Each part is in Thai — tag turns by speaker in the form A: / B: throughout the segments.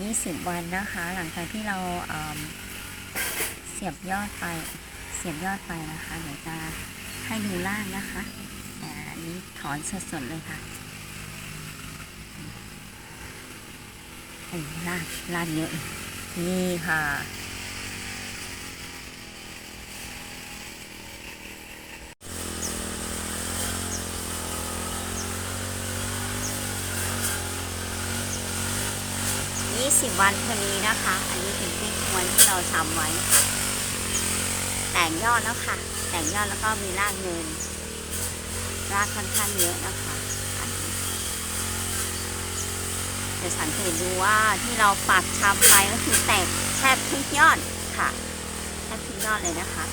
A: 20 วันนะคะ หลังจากที่เราเเสียบยอดไป เสียบยอดไปนะคะเดี๋ยวจะให้ดูล่างนะคะแต่อันนี้ถอนสดๆเลยค่ะโอ้ลาดลางเยอะ นี่ค่ะ 20 วันพอดีนะคะ อันนี้เป็นที่ควรที่เราทำไว้ แต่งยอดแล้วค่ะ แต่งยอดแล้วก็มีรากเงิน รากค่อนข้างเยอะนะคะอันนี้จะสังเกตดูว่าที่เราปักชำไปก็คือแตกแทบทุกยอดค่ะแทบทุกยอดเลยนะคะ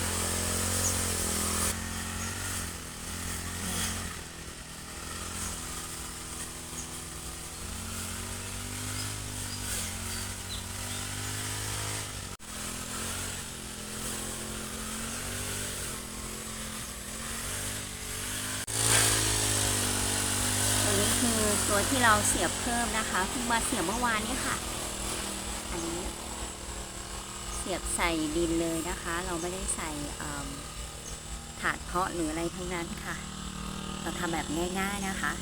A: คือตัวที่เราเสียบเพิ่มนะคะเพิ่งมาเสียบเมื่อวานนี้ค่ะ อันนี้เสียบใส่ดินเลยนะคะ เราไม่ได้ใส่ถาดเพาะหรืออะไรทั้งนั้นค่ะ เราทำแบบง่ายๆนะคะ